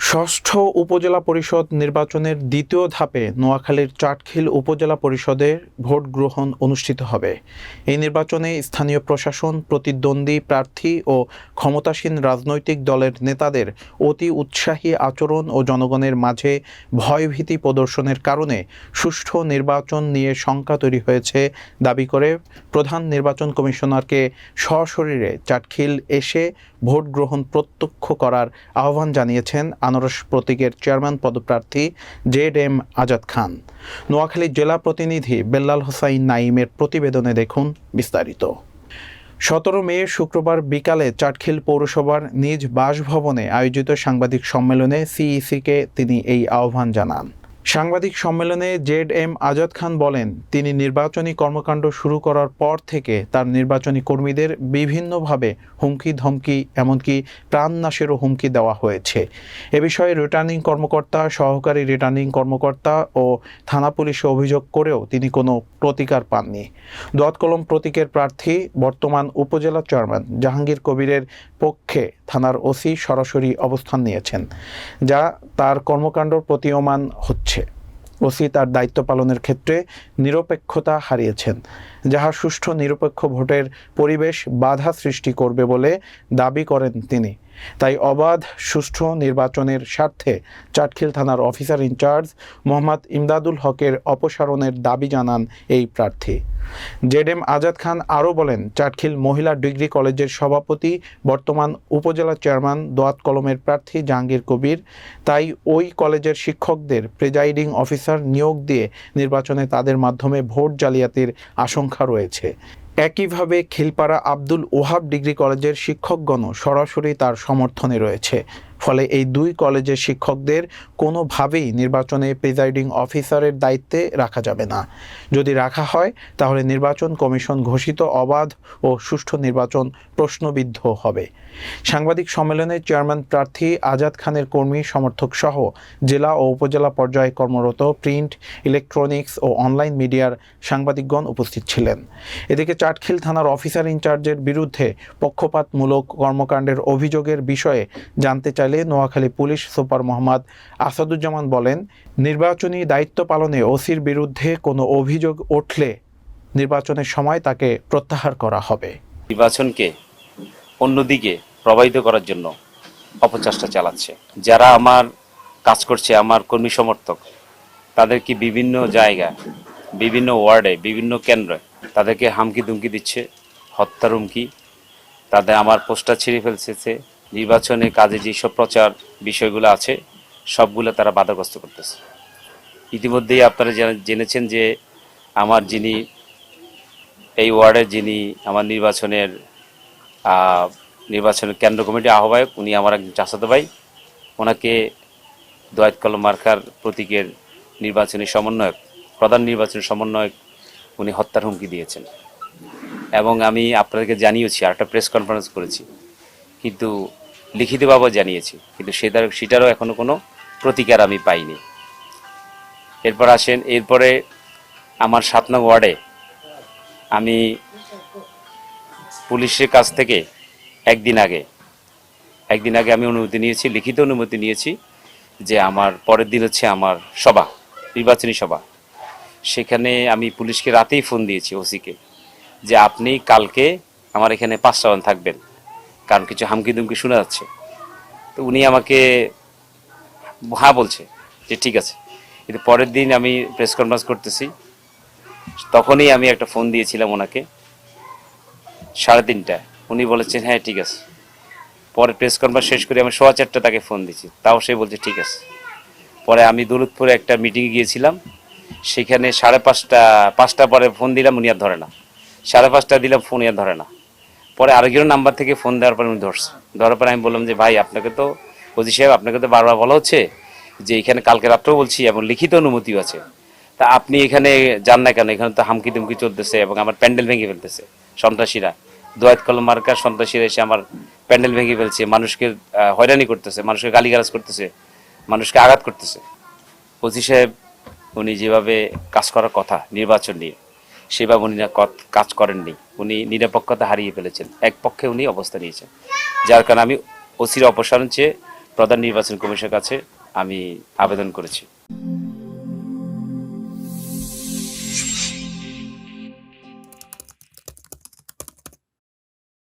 ষষ্ঠ উপজেলা পরিষদ নির্বাচনের দ্বিতীয় ধাপে নোয়াখালীর চাটখিল উপজেলা পরিষদের ভোট গ্রহণ অনুষ্ঠিত হবে। এই নির্বাচনে স্থানীয় প্রশাসন, প্রতিদ্বন্দ্বী প্রার্থী ও ক্ষমতাসীন রাজনৈতিক দলের নেতাদের অতি উৎসাহী আচরণ ও জনগণের মাঝে ভয়ভীতি প্রদর্শনের কারণে সুষ্ঠু নির্বাচন নিয়ে শঙ্কা তৈরি হয়েছে দাবি করে প্রধান নির্বাচন কমিশনারকে সশরীরে চাটখিল এসে ভোট গ্রহণ প্রত্যক্ষ করার আহ্বান জানিয়েছেন আনারস প্রতীকের চেয়ারম্যান পদপ্রার্থী জেড এম আজাদ খান। নোয়াখালী জেলা প্রতিনিধি বেল্লাল হোসাইন নাইমের প্রতিবেদনে দেখুন বিস্তারিত। সতেরো মে শুক্রবার বিকালে চাটখিল পৌরসভার নিজ বাসভবনে আয়োজিত সাংবাদিক সম্মেলনে সিইসিকে তিনি এই আহ্বান জানান। সাংবাদিক সম্মেলনে জেড এম আজাদ খান বলেন, তিনি নির্বাচনী কর্মকাণ্ড শুরু করার পর থেকে তার নির্বাচনী কর্মীদের বিভিন্নভাবে হুমকি ধমকি, এমনকি প্রাণনাশেরও হুমকি দেওয়া হয়েছে। এ বিষয়ে রিটার্নিং কর্মকর্তা, সহকারী রিটার্নিং কর্মকর্তা ও থানা পুলিশে অভিযোগ করেও তিনি কোনো প্রতিকার পাননি। দতকলম প্রতীকের প্রার্থী বর্তমান উপজেলা চেয়ারম্যান জাহাঙ্গীর কবিরের পক্ষে থানার ওসি সরাসরি অবস্থান নিয়েছেন, যা তার কর্মকাণ্ড প্রতীয়মান হচ্ছে। ওসি তার দায়িত্ব পালনের ক্ষেত্রে নিরপেক্ষতা হারিয়েছেন, যাহা সুষ্ঠু নিরপেক্ষ ভোটের পরিবেশ বাধা সৃষ্টি করবে বলে দাবি করেন তিনি। তাই অবাধ, সুষ্ঠু নির্বাচনের স্বার্থে চাটখিল থানার অফিসার ইনচার্জ মোহাম্মদ ইমদাদুল হকের অপসারণের দাবি জানান এই প্রার্থী। জেডএম আজাদ খান আরও বলেন, চাটখিল মহিলা ডিগ্রি কলেজের সভাপতি, বর্তমান উপজেলা চেয়ারম্যান দোয়াত কলমের প্রার্থী জাহাঙ্গীর কবির। তাই ওই কলেজের শিক্ষকদের প্রেজাইডিং অফিসার নিয়োগ দিয়ে নির্বাচনে তাদের মাধ্যমে ভোট জালিয়াতির আশঙ্কা রয়েছে। একইভাবে খিলপাড়া আব্দুল ওহাব ডিগ্রি কলেজের শিক্ষকগণও সরাসরি তার সমর্থনে রয়েছে। ফলে এই দুই কলেজের শিক্ষকদের কোনোভাবেই নির্বাচনে প্রিজাইডিং অফিসারের দায়িত্বে রাখা যাবে না। যদি রাখা হয়, তাহলে নির্বাচন কমিশন ঘোষিত অবাধ ও সুষ্ঠু নির্বাচন প্রশ্নবিদ্ধ হবে। সাংবাদিক সম্মেলনে চেয়ারম্যান প্রার্থী আজাদ খানের কর্মী, সমর্থক সহ জেলা ও উপজেলা পর্যায়ে কর্মরত প্রিন্ট, ইলেকট্রনিক্স ও অনলাইন মিডিয়ার সাংবাদিকগণ উপস্থিত ছিলেন। এদিকে চাটখিল থানার অফিসার ইনচার্জের বিরুদ্ধে পক্ষপাতমূলক কর্মকাণ্ডের অভিযোগের বিষয়ে জানতে চাইলে নোয়াখালী পুলিশ সুপার মোহাম্মদ আসাদুজ্জামান বলেন, নির্বাচনী দায়িত্ব পালনে ওসির বিরুদ্ধে কোনো অভিযোগ উঠলে নির্বাচনের সময় তাকে প্রত্যাহার করা হবে। নির্বাচনকে অন্যদিকে প্রবাহিত করার জন্য অপচেষ্টা চালাচ্ছে। যারা আমার কাজ করছে, আমার কর্মী সমর্থক, তাদেরকে বিভিন্ন জায়গায়, বিভিন্ন ওয়ার্ডে, বিভিন্ন কেন্দ্রে তাদেরকে হামকি দুমকি দিচ্ছে, হত্যার হুমকি। তাদের আমার পোস্টার ছিঁড়ে ফেলছে নির্বাচনে কাজে যেসব প্রচার বিষয়গুলো আছে, সবগুলো তারা বাধাগ্রস্ত করতেছে। ইতিমধ্যেই আপনারা জেনেছেন যে আমার যিনি এই ওয়ার্ডের যিনি আমার নির্বাচনের নির্বাচনের কেন্দ্র কমিটির আহ্বায়ক, উনি আমার একজন চাচাতো ভাই। ওনাকে দোয়াত কলম মার্কার প্রতীকের নির্বাচনী সমন্বয়ক, প্রধান নির্বাচনী সমন্বয়ক উনি হত্যার হুমকি দিয়েছেন। এবং আমি আপনাদেরকে জানিয়েছি আর একটা প্রেস কনফারেন্স করেছি। কিন্তু লিখিতভাবে জানিয়েছি। কিন্তু সেটার, সেটারও এখনও কোনো প্রতিকার আমি পাইনি। এরপর আসেন, এরপরে আমার সাত নং ওয়ার্ডে আমি পুলিশের কাছ থেকে একদিন আগে একদিন আগে আমি অনুমতি নিয়েছি, লিখিত অনুমতি নিয়েছি যে আমার পরের দিন হচ্ছে আমার সভা, নির্বাচনী সভা। সেখানে আমি পুলিশকে রাতেই ফোন দিয়েছি ওসিকে যে আপনি কালকে আমার এখানে পাঁচটা থাকবেন। কারণ কিছু হামকি দুমকি শোনা যাচ্ছে। তো উনি আমাকে হ্যাঁ বলছে যে ঠিক আছে। কিন্তু পরের দিন আমি প্রেস কনফারেন্স করতেছি। তখনই আমি একটা ফোন দিয়েছিলাম ওনাকে। সাড়ে তিনটায় উনি বলেছেন হ্যাঁ ঠিক আছে। পরে প্রেস কনফারেন্স শেষ করে আমি সোয়া চারটা তাকে ফোন দিয়েছি। তাও সে বলছে, ঠিক আছে। পরে আমি দৌলতপুরে একটা মিটিংয়ে গিয়েছিলাম। সেখানে সাড়ে পাঁচটা পাঁচটা পরে ফোন দিলাম, উনি আর ধরে না। সাড়ে পাঁচটা দিলাম ফোন আর ধরে না। পরে আরেকজনের নাম্বার থেকে ফোন দেওয়ার পরে উনি ধরছে। ধরার পরে আমি বললাম যে, ভাই, আপনাকে তো ওজি সাহেব, আপনাকে তো বারবার বলা হচ্ছে যে, এখানে কালকে রাত্রেও বলছি এবং লিখিত অনুমতিও আছে। তা আপনি এখানে যান না কেন? এখানে তো হামকি দুমকি চলতেছে এবং আমার প্যান্ডেল ভেঙে ফেলতেছে সন্ত্রাসীরা। দোয়াত কলম মার্কার সন্ত্রাসীরা এসে আমার প্যান্ডেল ভেঙে ফেলছে। মানুষকে হয়রানি করতেছে, মানুষকে গালিগালাজ করতেছে, মানুষকে আঘাত করতেছে। ওসি সাহেব, উনি যেভাবে কাজ করার কথা, নির্বাচন নিয়ে সেভাবে উনি কাজ করেননি, উনি নিরপেক্ষতা হারিয়ে ফেলেছেন, এক পক্ষে উনি অবস্থা নিয়েছেন। যার কারণে আমি ওসির অপসারণ চেয়ে প্রধান নির্বাচন কমিশনের কাছে আমি আবেদন করেছি।